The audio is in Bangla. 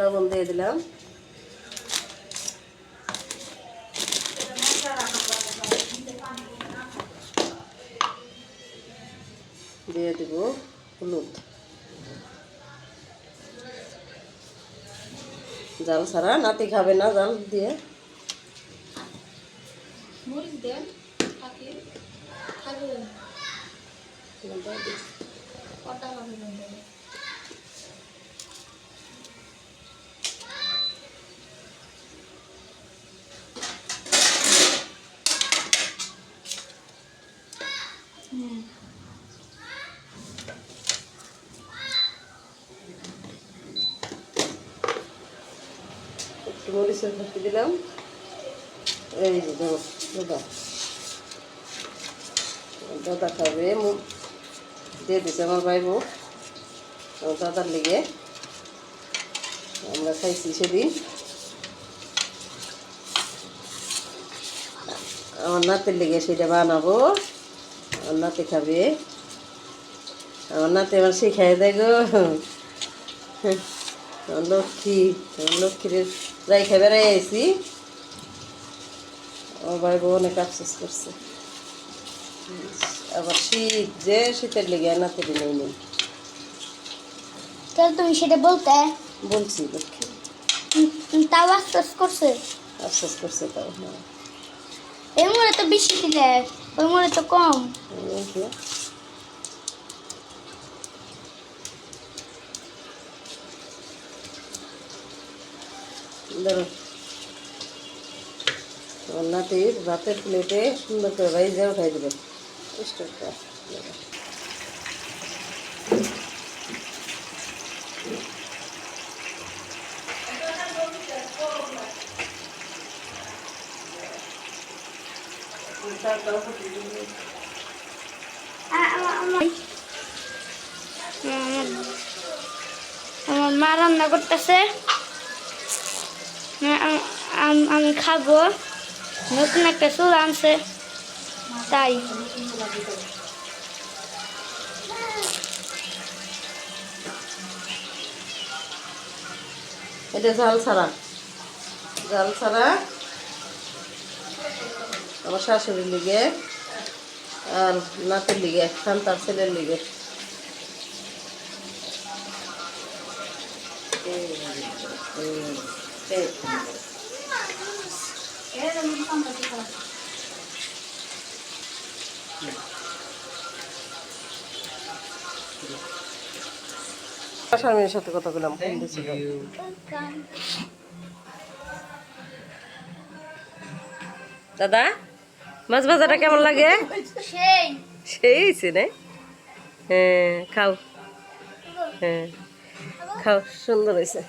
লবণ দিয়ে দিলাম। দিয়ে দিব হলুদ। জাল ছাড়া নাতি খাবে না জাল দিয়ে। কটা হবে একটু মরিচের ফাঁকি দিলাম। এই দাদা দাদা খাবে দিয়ে দিছে আমার ভাই দাদার লিগে। আমরা খাইছি সেদিন। আমার নাতির লিগে সেটা বানাবো। আমার নাতি খাবে। আমার নাতি আমার শিখাই দেয় গো আমার লক্ষ্মী আমার লক্ষ্মীর যাই বেড়াই আইছি আমার ভাই বউ অনেক আফসোস করছে। আবার শীত যে শীতের লেগে নাতি নেই নেই। তাহলে তুমি সেটা বলতে? বলছি লক্ষ্মী। তাও আফসোস করছে? আফসোস করছে তাও হ্যাঁ। এই মোড়ে তো বেশি দিলে। ওই মনে তো কম নাতির ভাতের প্লেটে সুন্দর করে ভাই যাও খাই দেবে আমার মা রান্না করতেছে। আমি খাব। নতুন একটা চুল আনছে। তাই। এটা ঝাল ছাড়া। ঝাল ছাড়া আমার শাশুড়ির লিগে আর নাতির লিগে খান্তার ছেলের লিগে। স্বামীর সাথে কথা বললাম। ফোন দাদা? মাছ ভাজাটা কেমন লাগে? সেই। সেই হয়েছে না? হ্যাঁ খাও। হ্যাঁ খাও সুন্দর হয়েছে।